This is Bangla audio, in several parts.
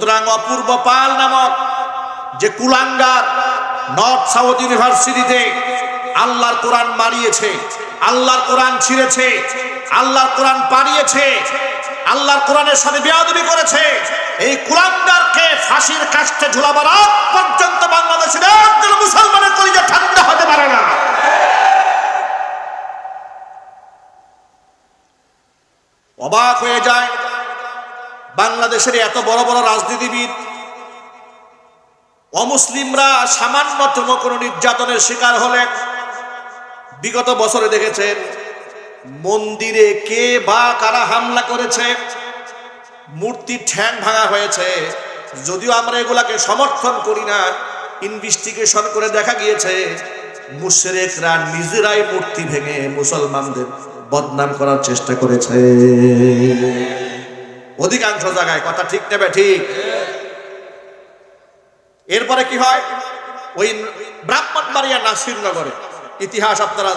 সুতরাং অপূর্ব পাল নামক যে কুলাঙ্গার নর্থ সাউথ ইউনিভার্সিটিতে আল্লাহর কোরআন মারিয়েছে, আল্লাহর কোরআন ছিঁড়েছে, আল্লাহর কোরআন পাড়িয়েছে, আল্লাহর কোরআনের সাথে বেয়াদবি করেছে, এই কুলাঙ্গারকে ফাঁসির কাষ্টে ঝুলাবার আগ পর্যন্ত বাংলাদেশের একজন মুসলমানের কলিজা ঠান্ডা হতে পারে না। অবাক হয়ে যায় বাংলাদেশের এত বড় বড় রাজনীতিবিদ, অমুসলিমরা সামান্যতম কোনো নির্যাতনের শিকার হলে বিগত বছরে দেখেছেন মন্দিরে কে বা কারা হামলা করেছে মূর্তির ঠ্যাং ভাঙা হয়েছে। যদিও আমরা এগুলাকে সমর্থন করি না ইনভেস্টিগেশন করে দেখা গিয়েছে, মুশরেকরা নিজেরাই মূর্তি ভেঙে মুসলমানদের বদনাম করার চেষ্টা করেছে। অধিকাংশ জায়গায় কথা ঠিক নেবে ঠিক। এরপরে কি হয়? ওই ব্রাহ্মণবাড়িয়া নাসিরনগরে। ইতিহাস আপনারা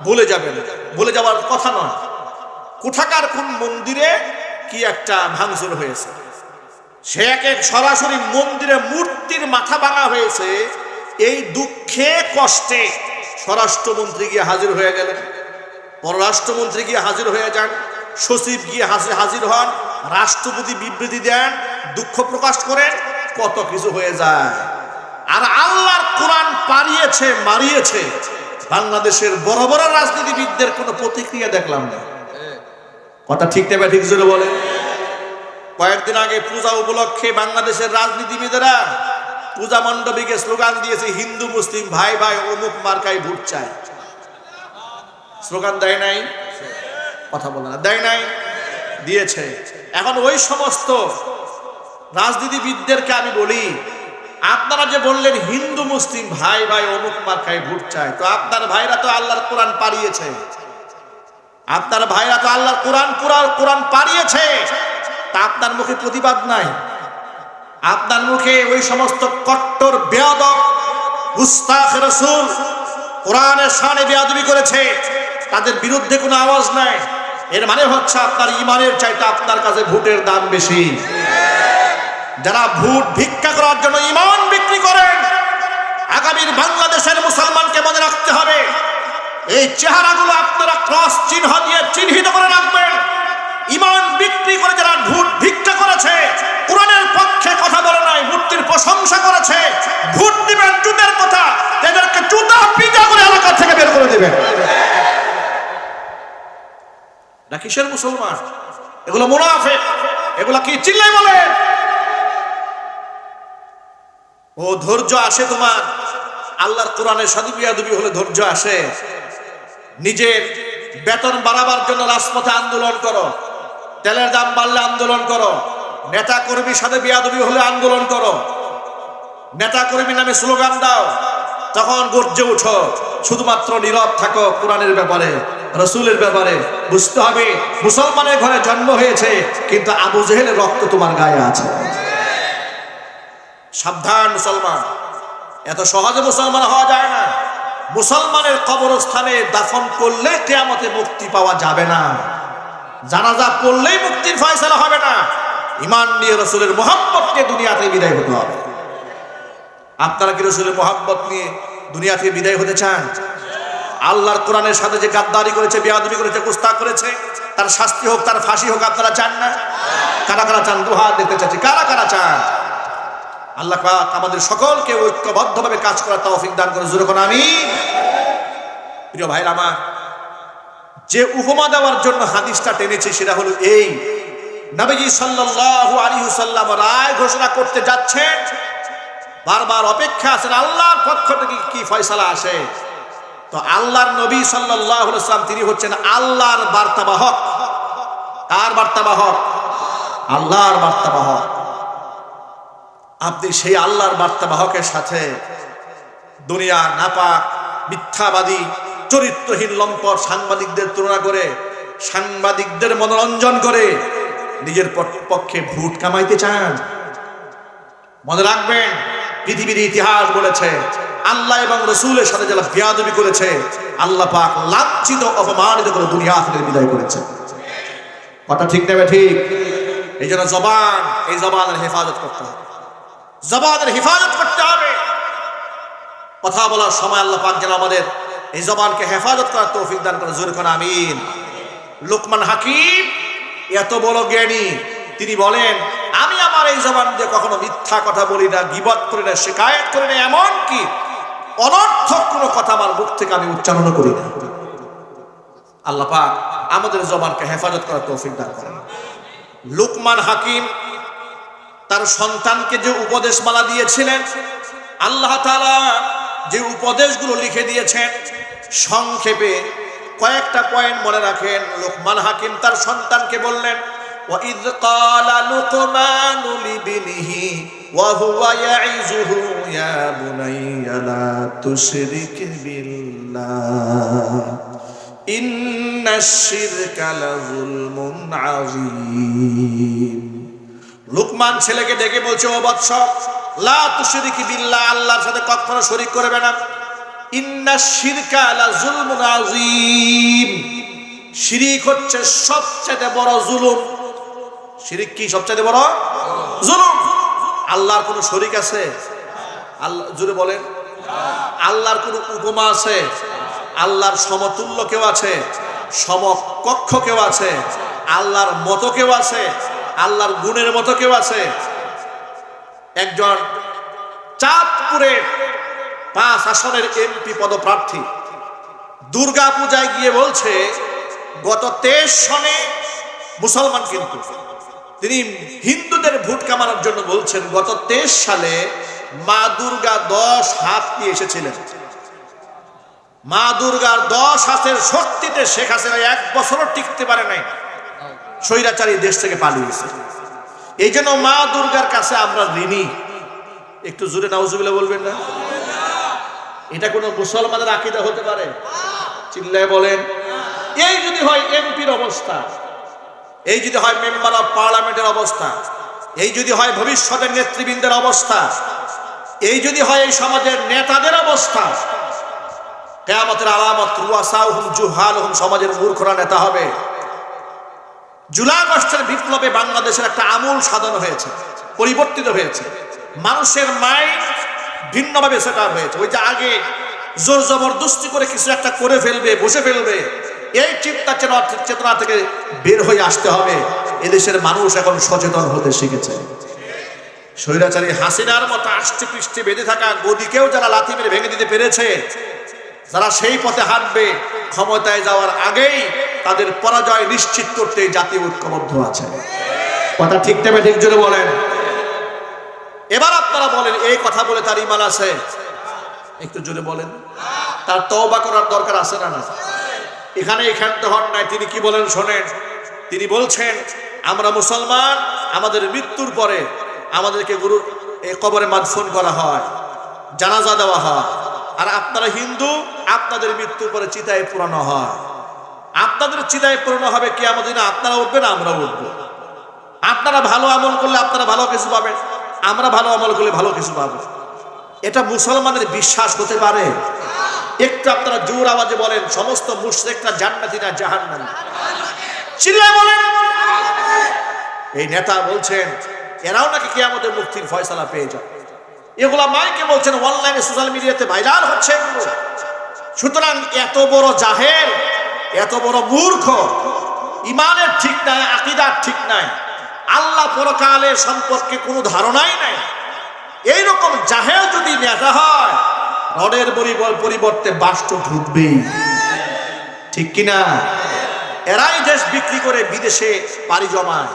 ভুলে যাবেন। ভুলে যাওয়ার কথা নয়। কোথাকার কোন মন্দিরে কি একটা ভাঙচুর হয়েছে? সে এক এক সরাসরি মন্দিরে মূর্তির মাথা ভাঙা হয়েছে। এই দুঃখে, কষ্টে স্বরাষ্ট্রমন্ত্রী গিয়ে হাজির হয়ে গেলেন। পররাষ্ট্রমন্ত্রী গিয়ে হাজির হয়ে যান। সচিব গিয়ে হাজির হাজির হন। রাষ্ট্রপতি বিবৃতি দেন, দুঃখ প্রকাশ করেন, কত কিছু হয়ে যায়। আর আল্লাহর কোরআন পারিয়েছে মারিয়েছে। বাংলাদেশের বড় বড় রাজনীতিবিদদের কোনো প্রতিক্রিয়া দেখলাম না। কথা ঠিক নেবে ঠিক জোরে বলে কয়েকদিন আগে পূজা উপলক্ষে বাংলাদেশের রাজনীতিবিদেরা পূজা মণ্ডপীকে স্লোগান দিয়েছে, হিন্দু, মুসলিম, ভাই ভাই, অমুক মার্কাই ভোট চায় স্লোগান দেয় নাই? কথা বলে না। দেয় নাই? দিয়েছে। এখন ওই সমস্ত রাজনীতিবিদদেরকে আমি বলি, আপনারা যে বললেন হিন্দু, মুসলিম, ভাই ভাই, অমুক মার্কায় ভোট চায় তো আপনার ভাইরা তো আল্লাহর কোরআন পাড়িয়েছে। আপনার ভাইরা তো আল্লাহর কোরআন কোরআন কোরআন পাড়িয়েছে। তা আপনার মুখে প্রতিবাদ নাই। আপনার মুখে ওই সমস্ত কট্টর, বেয়াদব গুস্তাখ রসুল কোরআনের সানে বেয়াদবি করেছে। তাদের বিরুদ্ধে কোনো আওয়াজ নাই। এর মানে হচ্ছে আপনার ইমানের চাইতে আপনার কাছে ভোটের দাম বেশি। যারা ভোট ভিক্ষা করার জন্য ইমান বিক্রি করেন, আগামীর বাংলাদেশের মুসলমানকে মনে রাখতে হবে, এই চেহারাগুলো আপনারা ক্রস চিহ্ন দিয়ে চিহ্নিত করে রাখবেন। ইমান বিক্রি করে যারা ভোট ভিক্ষা করেছে, কোরআনের পক্ষে কথা বলে নাই, মূর্তির প্রশংসা করেছে, ভোট দিবেন জুতের কথা এদেরকে জুতা পিটা করে এলাকা থেকে বের করে দিবেন। না কিসের মুসলমান? এগুলো মুনাফে এগুলো কি চিল্লাই বলে? ও, ধৈর্য আসে তোমার। আল্লাহর কোরআনের সাধু বিয়াদুবি হলে ধৈর্য আসে। নিজের বেতন বাড়াবার জন্য রাজপথে আন্দোলন করো। তেলের দাম বাড়লে আন্দোলন করো। নেতা কর্মীর সাথে বিয়াদবি হলে আন্দোলন করো। নেতা কর্মী নামে স্লোগান দাও। তখন গর্জে উঠো শুধুমাত্র নীরব থাকো কোরআনের ব্যাপারে। রসুলের ব্যাপারে বুঝতে হবে, মুসলমানের ঘরে জন্ম হয়েছে, কিন্তু আবু জেহেলের রক্ত তোমার গায়ে আছে। সাবধান মুসলমান, এত সহজে মুসলমান হওয়া যায় না। মুসলমানের কবরস্থানে দাফন করলে কেয়ামতে মুক্তি পাওয়া যাবে না। জানাজা পড়লেই মুক্তির ফয়সালা হবে না। ইমান নিয়ে রসুলের মোহাম্মত নিয়ে দুনিয়াতে বিদায় হতে হবে। আপনারা কি রসুলের মোহাম্মত নিয়ে দুনিয়া থেকে বিদায় হতে চান? আল্লাহর কোরআনের সাথে যে গাদ্দারি করেছে, বেয়াদবি করেছে কুস্তা করেছে, তার শাস্তি হোক, তার ফাঁসি হোক, আপনারা চান না? কারা কারা চান? দুহাত দেখতে চাচ্ছি। কারা কারা চান? আল্লাহ পাক আমাদের সকলকে ঐক্যবদ্ধভাবে কাজ করার তৌফিক দান করে জোরে আমি প্রিয় ভাইরা আমার, যে উপমা দেওয়ার জন্য হাদিসটা টেনেছে সেটা হলো এই। নবীজি সাল্লাল্লাহু আলাইহি সাল্লাম রায় ঘোষণা করতে যাচ্ছেন। বারবার অপেক্ষা আছেন, আল্লাহর পক্ষ থেকে কি ফয়সালা আসে? তো আল্লাহর নবী সাল্লাম তিনি হচ্ছেন আল্লাহর বার্তাবাহক। কার বার্তাবাহক? আল্লাহর বার্তাবাহক। আপনি সেই আল্লাহর বার্তাবাহকের সাথে দুনিয়া নাপাক, মিথ্যাবাদী, চরিত্রহীন, লম্পট সাংবাদিকদের তুলনা করে, সাংবাদিকদের মনোরঞ্জন করে নিজের পক্ষে ভোট কামাইতে চান। মনে রাখবেন, পৃথিবীর ইতিহাস বলেছে আল্লাহ এবং রসুলের সাথে যারা বিয়াদবি করেছে, আল্লাহ পাক লাঞ্ছিত, অপমানিত করে দুনিয়া থেকে বিদায় করেছে। কথা ঠিক নেবে ঠিক? এই জন্য জবান, এই জবানের হেফাজত করতে হবে। জবানের হেফাজত করতে হবে। কথা বলার সময় আল্লাহ পাক যেন আমাদের এই জবানকে হেফাজত করার তৌফিক দান করে। জোরে করে আমিন। লোকমান হাকিম এত বড় জ্ঞানী, তিনি বলেন, আমি আমার এই জবান দিয়ে কখনো মিথ্যা কথা বলি না, গিবত করি না, শিকায়ত করি না এমন কি অনর্থক কোনো কথা আমার মুখ থেকে আমি উচ্চারণ করি না। আল্লাহ পাক আমাদের জবানকে হেফাজত করার তৌফিক দান করেন। লুকমান হাকিম তার সন্তানকে যে উপদেশমালা দিয়েছিলেন, আল্লাহ তাআলা যে উপদেশগুলো লিখে দিয়েছেন, সংক্ষেপে কয়েকটা পয়েন্ট মনে রাখেন। লোকমান হাকিম তার সন্তানকে বললেন وَإِذْ قَالَ لُقْمَانُ لِابْنِهِ وَهُوَ يَعِظُهُ يَا بُنَيَّ لَا تُشْرِكْ بِاللَّهِ إِنَّ الشِّرْكَ لَظُلْمٌ عَظِيمٌ লুকমান ছেলেকে ডেকে বলছে ও বৎস লা তুশরিকি বিল্লাহ আল্লাহর সাথে কখনো শরীক করবে না ইন্না শিরকা লা জুলমুন আযীম শিরিক হচ্ছে সবচেয়ে বড় জুলুম শিরিক কি সবচেয়ে বড়? জুলুম। আল্লাহর কোনো শরিক আছে? আল্লাহ জুড়ে বলেন। আল্লাহর কোনো উপমা আছে? আল্লাহর সমতুল্য কেউ আছে? সমকক্ষ কেউ আছে? আল্লাহর মতো কেউ আছে? আল্লাহর গুণের মতো কেউ আছে? একজন চাঁদপুরের পাঁচ আসনের এমপি পদপ্রার্থী দুর্গা পূজায় গিয়ে বলছে, গত তেইশ সনে মুসলমান কিন্তু তিনি হিন্দুদের ভোট কামানোর জন্য বলছেন, গত তেইশ সালে মা দুর্গা দশ হাত নিয়ে এসেছিলেন। মা দুর্গার দশ হাতের শক্তিতে শেখ হাসিনা এক বছরও টিকতে পারে নাই। স্বৈরাচারী দেশ থেকে পালিয়েছে এই জন্য মা দুর্গার কাছে আমরা ঋণী। একটু জোরে নাউজুবিল্লাহ বলবেন না? এটা কোনো মুসলমানের আকিদা হতে পারে? চিল্লায় বলেন। এই যদি হয় এমপির অবস্থা। এই যদি হয় মেম্বার অফ পার্লামেন্টের অবস্থা, এই যদি হয় ভবিষ্যতের নেতৃবৃন্দের অবস্থা, এই যদি হয় এই সমাজের নেতাদের অবস্থা, কেয়ামতের আলামত রুয়াসাউ হুম জুহাল হুম সমাজের মূর্খরা নেতা হবে। জুলাই আগস্টের বিপ্লবে বাংলাদেশের একটা আমূল সাধন হয়েছে, পরিবর্তিত হয়েছে। মানুষের মাইন্ড ভিন্নভাবে সেটা হয়েছে। ওই যে আগে জোর জবরদস্তি করে কিছু একটা করে ফেলবে, বসে ফেলবে এই চিন্তা চেতনা চেতনা থেকে বের হয়ে আসতে হবে। এদেশের মানুষ এখন সচেতন হতে শিখেছে। স্বৈরাচারী হাসিনার মতো আষ্টে পৃষ্ঠে বেঁধে থাকা গদিকেও যারা লাথি মেরে ভেঙে দিতে পেরেছে, যারা সেই পথে হাঁটবে, ক্ষমতায় যাওয়ার আগেই তাদের পরাজয় নিশ্চিত করতে জাতীয় ঐক্যবদ্ধ আছে। কথা ঠিক নেবে ঠিক জোরে বলেন। এবার আপনারা বলেন, এই কথা বলে তার ইমান আছে? একটু জোরে বলেন। তার তওবা করার দরকার আছে না না এখানে ক্ষান্ত হন নাই। তিনি কি বলেন শোনেন। তিনি বলছেন, আমরা মুসলমান, আমাদের মৃত্যুর পরে আমাদেরকে গুরু এই কবরে মাদফুন করা হয়, জানাজা দেওয়া হয়। আর আপনারা হিন্দু, আপনাদের মৃত্যুর পরে চিতায় পুরানো হয়। আপনাদের চিতায় পুরানো হবে কি আমাদের আপনারা উঠবেন, আমরা উঠবো। আপনারা ভালো আমল করলে আপনারা ভালো কিছু পাবেন। আমরা ভালো আমল করলে ভালো কিছু পাবো। এটা মুসলমানের বিশ্বাস হতে পারে? একটু আপনারা জোর আওয়াজে বলেন, সমস্ত মুশরিকরা জান্নাতি না জাহান্নামী? বলেন। এই নেতা বলছেন, এরাও নাকি কিয়ামতের মুক্তির ফয়সালা পেয়ে যাবে। এগুলা মাইকে বলছেন, অনলাইনে সোশ্যাল মিডিয়াতে ভাইরাল হচ্ছে। সুতরাং এত বড় জাহের, এত বড় মূর্খ, ইমানের ঠিক নাই, আকিদার ঠিক নাই, আল্লাহ পরকালের সম্পর্কে কোনো ধারণাই নাই। এইরকম জাহেল যদি নেতা হয় রডের পরিবর- পরিবর্তে বাস্ট ঢুকবেই। ঠিক কিনা? এরাই দেশ বিক্রি করে বিদেশে পাড়ি জমায়।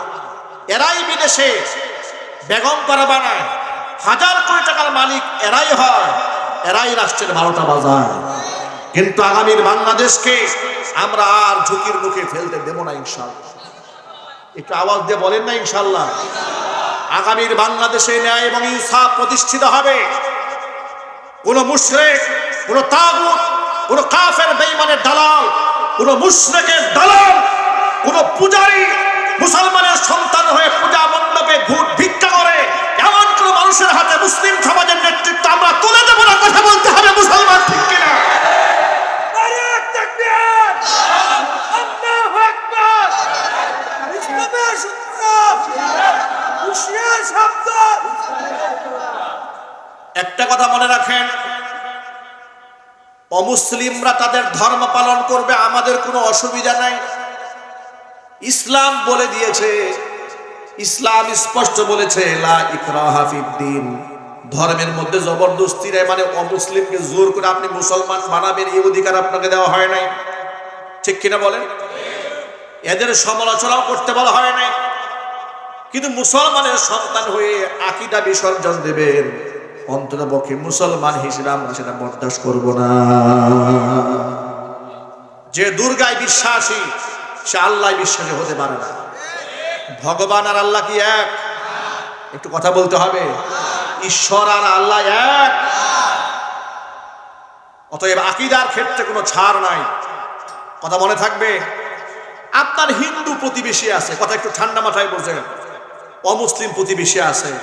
এরাই বিদেশে বেগম করা বানায়। হাজার কোটি টাকার মালিক এরাই হয়। এরাই রাষ্ট্রের বারোটা বাজার। কিন্তু আগামীর বাংলাদেশকে আমরা আর ঝুঁকির মুখে ফেলতে দেব না, ইনশাল্লাহ। একটু আওয়াজ দিয়ে বলেন না, ইনশাল্লাহ। আগামীর বাংলাদেশে ন্যায় এবং ইনসাফ প্রতিষ্ঠিত হবে। কোন মুশরেক, কোন তাগুত, কোন কাফের বেইমানের দালাল, কোন মুশরেকের দালাল, কোন পূজারি মুসলমানের সন্তান হয়ে পূজা মণ্ডপে ভূত ভিক্ষা করে, এমন কোন মানুষের হাতে মুসলিম সমাজের নেতৃত্ব আমরা তুলে দেবো না, কথা বলতে হবে মুসলমান ঠিক কিনা? শব্দ! একটা কথা মনে রাখেন, অমুসলিমরা তাদের ধর্ম পালন করবে, আমাদের কোনো অসুবিধা নাই। ইসলাম বলে দিয়েছে, ইসলাম স্পষ্ট বলেছে ধর্মের মধ্যে জবরদস্তি নাই মানে অমুসলিমকে জোর করে আপনি মুসলমান বানাবেন, এই অধিকার আপনাকে দেওয়া হয় নাই। ঠিক কিনা বলেন? এদের সমালোচনাও করতে বলা হয় নাই। কিন্তু মুসলমানের সন্তান হয়ে আকিদা বিসর্জন দেবেন। অন্তত পক্ষে মুসলমান হিসেবে আমরা সেটা বরদাস্ত করব না। যে দুর্গায় বিশ্বাসী, সে আল্লাহ বিশ্বাসী হতে পারে না। ভগবান আর আল্লাহ কি এক? একটু কথা বলতে হবে। ঈশ্বর আর আল্লাহ এক। অতএব আকিদার ক্ষেত্রে কোনো ছাড় নাই। কথা মনে থাকবে? আপনার হিন্দু প্রতিবেশী আছে, কথা একটু ঠান্ডা মাথায় বলছেন। অমুসলিম প্রতিবেশী আছে।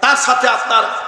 তার সাথে আপনার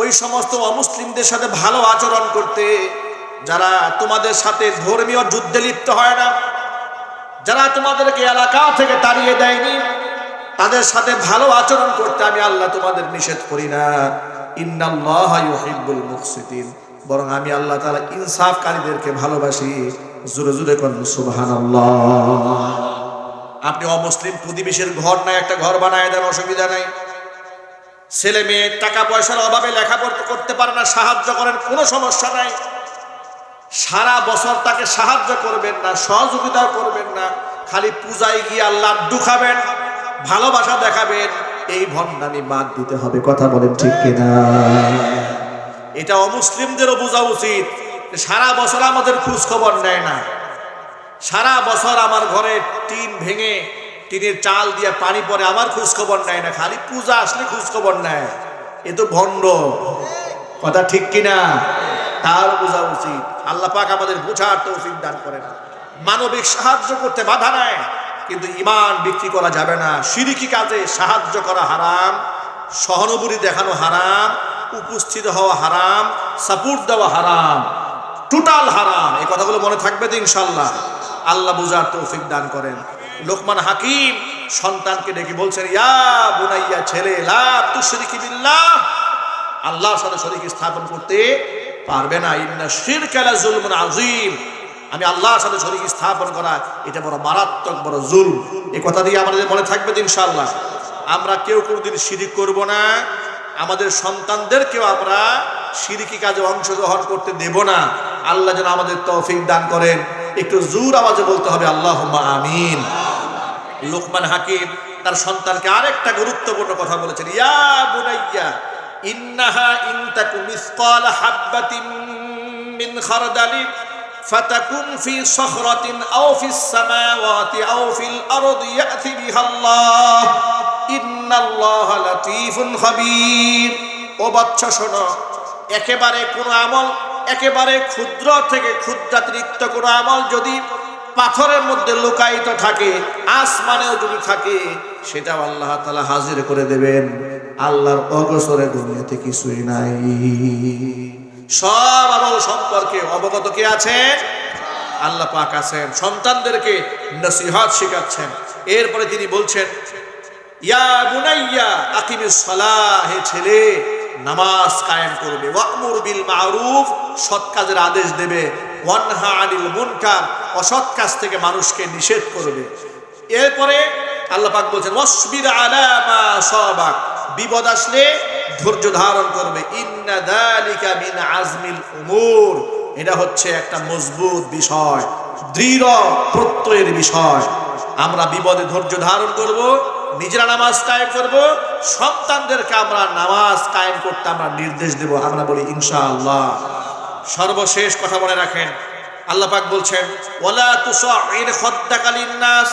ওই সমস্ত অমুসলিমদের সাথে ভালো আচরণ করতে, যারা তোমাদের সাথে ধর্মীয় যুদ্ধে লিপ্ত হয় না, যারা তোমাদেরকে এলাকা থেকে তাড়িয়ে দেয়নি, তাদের সাথে ভালো আচরণ করতে আমি আল্লাহ তোমাদের নিষেধ করি না। ইন্নাল্লাহ ইউহিব্বুল মুকসিতিন বরং আমি আল্লাহ তাআলা ইনসাফকারীদেরকে ভালোবাসি। জোরে কোন, সুবহানাল্লাহ। আপনি অমুসলিম প্রতিবেশীর ঘর নাই, একটা ঘর বানায় দেন, অসুবিধা নাই। ছেলে মেয়ে টাকা পয়সার অভাবে লেখাপড়া করতে পারে না, সাহায্য করেন, কোনো সমস্যা নাই। সারা বছর তাকে সাহায্য করবেন না, সহযোগিতা করবেন না, খালি পূজায় গিয়ে আল্লাহ খাবেন ভালোবাসা দেখাবেন, এই ভণ্ডামি বাদ দিতে হবে, কথা বলেন ঠিক কিনা? এটা অমুসলিমদেরও বোঝা উচিত সারা বছর আমাদের খোঁজ খবর নেয় না। সারা বছর আমার ঘরে টিন ভেঙে টিনের চাল দিয়ে পানি পরে আমার খোঁজ খবর নেয় না, খালি পূজা আসলে খোঁজ খবর নেয়। এ তো ভণ্ড। কথা ঠিক কিনা? তার বোঝা উচিত। আল্লাহ পাক আমাদের বোঝার তৌফিক দান করে না মানবিক সাহায্য করতে বাধা নেয় কিন্তু ইমান বিক্রি করা যাবে না। সিরিকি কাজে সাহায্য করা হারাম, সহানুভূতি দেখানো হারাম, উপস্থিত হওয়া হারাম, সাপোর্ট দেওয়া হারাম, টোটাল হারাম। এই কথাগুলো মনে থাকবে তো ইনশাল্লাহ। আল্লাহ বুঝার তৌফিক দান করেন। লোকমান হাকিম সন্তানকে ডেকে বলছেন, ইয়া বুনাইয়া ছেলে, লা তুশরিকি বিল্লাহ। আল্লাহর সাথে শরীক স্থাপন করতে পারবে না। ইন্না শিরকালা জুলমুন আজিম আমি আল্লাহর সাথে শরীক স্থাপন করা, এটা বড় মারাত্মক বড় জুল এই কথা দিয়ে আমাদের মনে থাকবে ইনশাআল্লাহ। আমরা কেউ কোনোদিন শিরিক করব না। আমাদের সন্তানদেরকেও আমরা শিরিকি কাজে অংশগ্রহণ করতে দেব না। আল্লাহ যেন আমাদের তৌফিক দান করেন। একটু জোর আওয়াজে বলতে হবে আল্লাহ আমিন। লোকমান হাকিম তার সন্তানকে আরেকটা গুরুত্বপূর্ণ কথা বলেছেন, ইয়া বুনাইয়া, ইন্নাহা ইন তাকু মিসকাল হাববাতিন মিন খারদালি ফাতাকুন ফি সখরাতিন আও ফিস সামাওয়াতি আও ফিল আরদি ইয়াতি বিহা আল্লাহ। ইন্নাল্লাহা লাতীফুন খাবীর। ও বাচ্চা, শোনো, একেবারে কোনো আমল, একেবারে ক্ষুদ্র থেকে ক্ষুদ্রাতিরিক্ত কোনো আমল যদি পাথরের মধ্যে লুকায়িত থাকে, আসমানেও যদি থাকে, সেটাও আল্লাহ তালা হাজির করে দেবেন। আল্লাহর অগসরে দুনিয়াতে কিছুই নাই। সব আমল সম্পর্কে অবগত কে আছেন? আল্লাহ পাক আছেন। সন্তানদেরকে নসিহত শেখাচ্ছেন। এরপরে তিনি বলছেন, ইয়া বুনাইয়া, আকিমিস সালাহ, হে ছেলে, নামাজ কায়েম করবে। ওয়ামুর বিল মারুফ, সৎ কাজের আদেশ দেবে। ওয়ানহা আনিল মুনকার, অসৎ কাজ থেকে মানুষকে নিষেধ করবে। এরপরে আল্লাহ পাক বলছেন, ওয়াসবির আলা মা সাবাক। বিপদ আসলে ধৈর্য ধারণ করবে। ইন্না দালিকা মিন আজমিল উমুর। এটা হচ্ছে একটা মজবুত বিষয়, দৃঢ় প্রত্যয়ের বিষয়। আমরা বিপদে ধৈর্য ধারণ করব, নিজেরা নামাজ কায়েম করব, সন্তানদেরকে আমরা নামাজ কায়েম করতে আমরা নির্দেশ দেব। আমরা বলি, ইনশাআল্লাহ। সর্বশেষ কথা মনে রাখেন। আল্লাহ পাক বলছেন, ওয়ালা তুসাইর খদ্দাকালিন নাস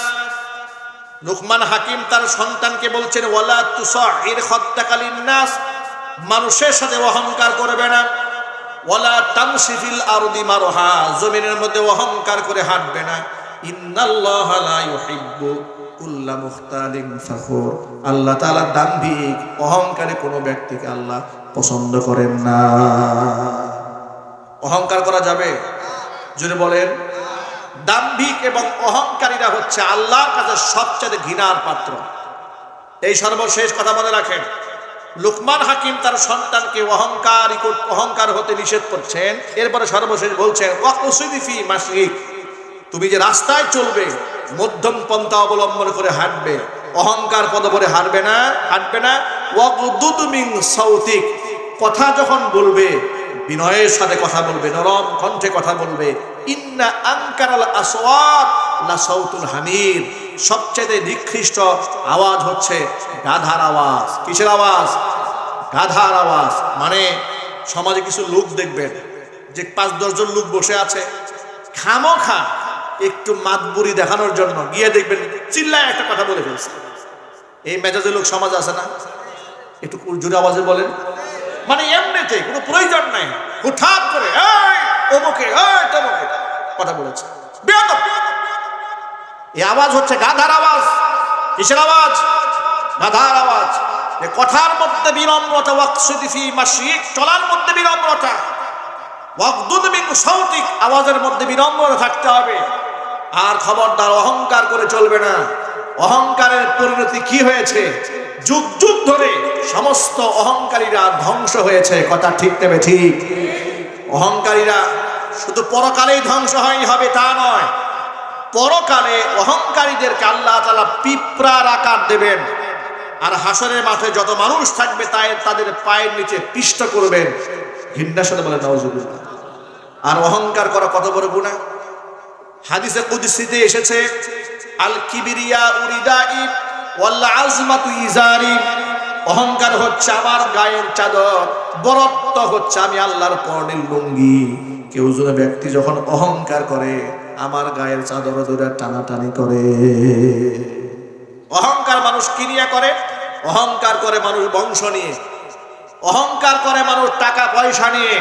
লুকমান হাকিম তার সন্তানকে বলছেন, ওয়ালা তুসাইর খদ্দাকালিন নাস মানুষের সাথে অহংকার করবে না। ওয়ালা তামসিফিল আরদি মারহা। জমিনের মধ্যে অহংকার করে হাঁটবে না। ইন্নাল্লাহ লা ইউহিব্বু কুল্লা মুখতালিন ফাখুর। আল্লাহ তাআলা দাম্ভিক অহংকারী কোনো ব্যক্তিকে আল্লাহ পছন্দ করেন না। অহংকার করা যাবে? যদি বলেন। দাম্ভিক এবং অহংকারীরা হচ্ছে আল্লাহর কাছে সবচেয়ে ঘৃণার পাত্র। এই সর্বশেষ কথা মনে রাখেন, লুকমান হাকিম তার সন্তানকে অহংকারী কর- অহংকার হতে নিষেধ করছেন। এরপরে সর্বশেষ বলছেন তুমি যে রাস্তায় চলবে, মধ্যম পন্থা অবলম্বন করে হাঁটবে, অহংকার পদ পদপরে হারবে না, হাঁটবে না। কথা যখন বলবে বিনয়ের সাথে কথা বলবে, নরম কণ্ঠে কথা বলবে। ইন্না আনকারাল আসওয়াত লা সাউতুল হামির সবচেয়ে নিকৃষ্ট আওয়াজ হচ্ছে গাধার আওয়াজ। কিসের আওয়াজ? গাধার আওয়াজ। মানে সমাজে কিছু লোক দেখবেন, যে পাঁচ দশজন লোক বসে আছে, খামোখা একটু মাতবুরি দেখানোর জন্য। গিয়ে দেখবেন চিল্লায় একটা কথা বলে ফেলছে। এই মেজাজের লোক সমাজ আছে না? একটু জোরে আওয়াজে বলেন। মানে এমনিতে কোনো প্রয়োজন নাই। হুঠাৎ করে অমুকে তমুকে। কথা বলেছে। এই আওয়াজ হচ্ছে গাধার আওয়াজ। কিসের আওয়াজ? গাধার আওয়াজ। কথার মধ্যে বিনম্রতা, ওয়াকসুদি ফি মাসিক চলার মধ্যে বিনম্রতা। ওয়াকদুদ মিন সাউতিক, আওয়াজের মধ্যে বিনম্রতা থাকতে হবে। আর খবরদার অহংকার করে চলবে না। অহংকারের পরিণতি কি হয়েছে? যুগ যুগ ধরে সমস্ত অহংকারীরা ধ্বংস হয়েছে, কথা ঠিক নেবে ঠিক। অহংকারীরা শুধু পরকালেই ধ্বংস হয়নি, হবে তা নয়। পরকালে অহংকারীদেরকে আল্লাহ তালা পিঁপড়ার আকার দেবেন। আর হাসনের মাঠে যত মানুষ থাকবে, তাই তাদের পায়ের নিচে পিষ্ট করবেন। ঘৃণার সাথে বলে নওয়াজুবিল্লাহ আর অহংকার করা কত বড় গুণা হাদিসে কুদসিতে এসেছে, আল কিবিরিয়া উরিদাই ওয়াল্লা আজমাতু ইজারি অহংকার হচ্ছে আমার গায়ের চাদর, বরত্ব হচ্ছে আমি আল্লাহর পর্ণের লুঙ্গি। কেউ যদি ব্যক্তি যখন অহংকার করে, আমার গায়ের চাদর ধরে টানাটানি করে। অহংকার মানুষ কি নিয়ে করে? অহংকার করে মানুষ বংশ নিয়ে। অহংকার করে মানুষ টাকা পয়সা নিয়ে।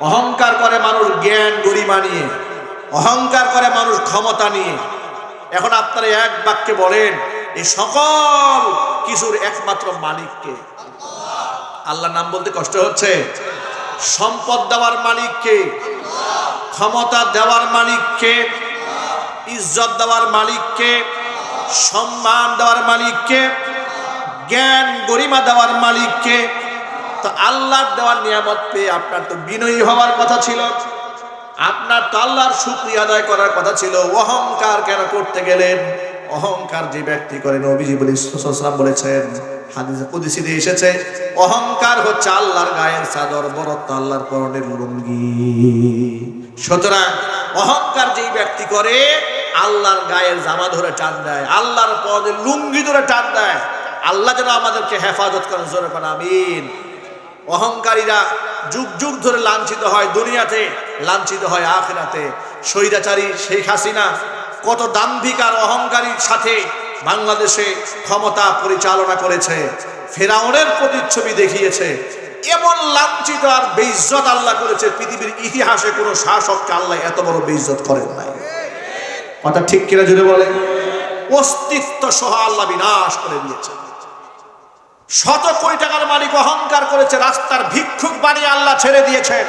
অহংকার করে মানুষ জ্ঞান, গরিমা নিয়ে। অহংকার করে মানুষ ক্ষমতা নিয়ে। এখন আপনারা এক বাক্যে বলেন এই সকল কিছুর একমাত্র মালিককে আল্লাহ নাম বলতে কষ্ট হচ্ছে? সম্পদ দেওয়ার মালিককে ক্ষমতা দেওয়ার মালিককে ইজ্জত দেওয়ার মালিককে সম্মান দেওয়ার মালিককে জ্ঞান, গরিমা দেওয়ার মালিককে তো আল্লাহর দেওয়ার নিয়ামত পেয়ে আপনার তো বিনয়ী হওয়ার কথা ছিল। আপনার তো আল্লাহর শুক্রিয়া আদায় করার কথা ছিল। অহংকার কেন করতে গেলেন? অহংকার যে ব্যক্তি করেন অভিজি বলি সাল্লাম বলেছেন, হাদিসে এসেছে, অহংকার হচ্ছে আল্লাহর গায়ের চাদর, বরত্ব আল্লাহর পরনের লুঙ্গি। সুতরাং অহংকার যেই ব্যক্তি করে, আল্লাহর গায়ের জামা ধরে টান দেয়, আল্লাহর পদের লুঙ্গি ধরে টান দেয়। আল্লাহ যেন আমাদেরকে হেফাজত করেন, জোরে করেন আমিন। অহংকারীরা যুগ যুগ ধরে লাঞ্ছিত হয় দুনিয়াতে, লাঞ্ছিত হয় আখেরাতে। স্বৈরাচারী শেখ হাসিনা কত দাম্ভিক আর অহংকারীর সাথে বাংলাদেশে ক্ষমতা পরিচালনা করেছে, ফেরাউনের প্রতিচ্ছবি দেখিয়েছে, এমন লাঞ্ছিত আর বেইজ্জত আল্লাহ করেছে, পৃথিবীর ইতিহাসে কোনো শাসককে আল্লাহ এত বড় বেইজ্জত করেন নাই। কথা ঠিক কিনা যদি বলেন? অস্তিত্ব সহ আল্লাহ বিনাশ করে দিয়েছে। শত কোটি টাকার মালিক অহংকার করেছে, রাস্তার ভিক্ষুক বানিয়ে আল্লাহ ছেড়ে দিয়েছেন।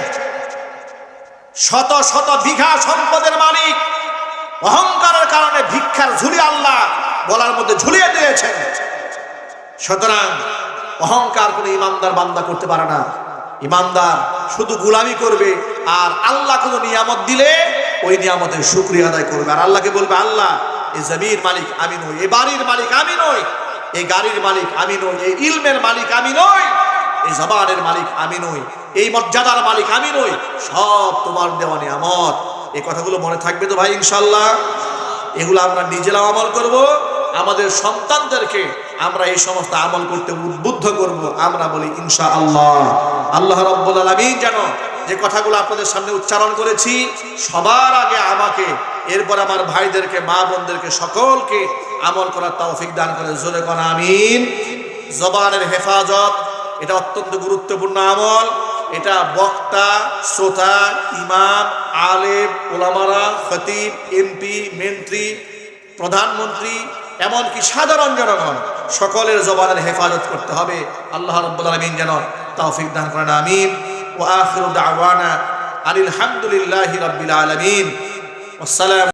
শত শত বিঘা সম্পদের মালিক ভিক্ষার ঝুলি আল্লাহ গলার মধ্যে ঝুলিয়ে দিয়েছেন। সুতরাং অহংকার কোনো ইমানদার বান্দা করতে পারে না। ইমানদার শুধু গুলামি করবে আর আল্লাহ কোনো নিয়ামত দিলে ওই নিয়ামতের শুক্রিয়া আদায় করবে। আর আল্লাহকে বলবে, আল্লাহ, এই জমির মালিক আমি নই, এই বাড়ির মালিক আমি নই, এই গাড়ির মালিক আমি নই, এই ইলমের মালিক আমি নই, এই জবানের মালিক আমি নই, এই মর্যাদার মালিক আমি নই, সব তোমার দেওয়া নিয়ামত। এই কথাগুলো মনে থাকবে তো ভাই ইনশাল্লাহ এগুলো আমরা নিজেরাও আমল করব, আমাদের সন্তানদেরকে আমরা এই সমস্ত আমল করতে উদ্বুদ্ধ করব। আমরা বলি ইনশা আল্লাহ আল্লাহ রব্বুল আলমিন যেন যে কথাগুলো আপনাদের সামনে উচ্চারণ করেছি, সবার আগে আমাকে, এরপর আমার ভাইদেরকে, মা বোনদেরকে, সকলকে আমল করার তৌফিক দান করে, জোরে কোন আমিন। জবানের হেফাজত, এটা অত্যন্ত গুরুত্বপূর্ণ আমল। এটা বক্তা, শ্রোতা, ইমাম, আলেম, ওলামারা, খতিব, এমপি, মন্ত্রী, প্রধানমন্ত্রী, এমনকি সাধারণ জনগণ, সকলের জবানের হেফাজত করতে হবে। আল্লাহ রব্বুল আলমিন যেন তৌফিক দান করেন, আমিন। ও আখির দাওয়ানা আনিল হামদুলিল্লাহি রাব্বিল আলামিন। আসসালাম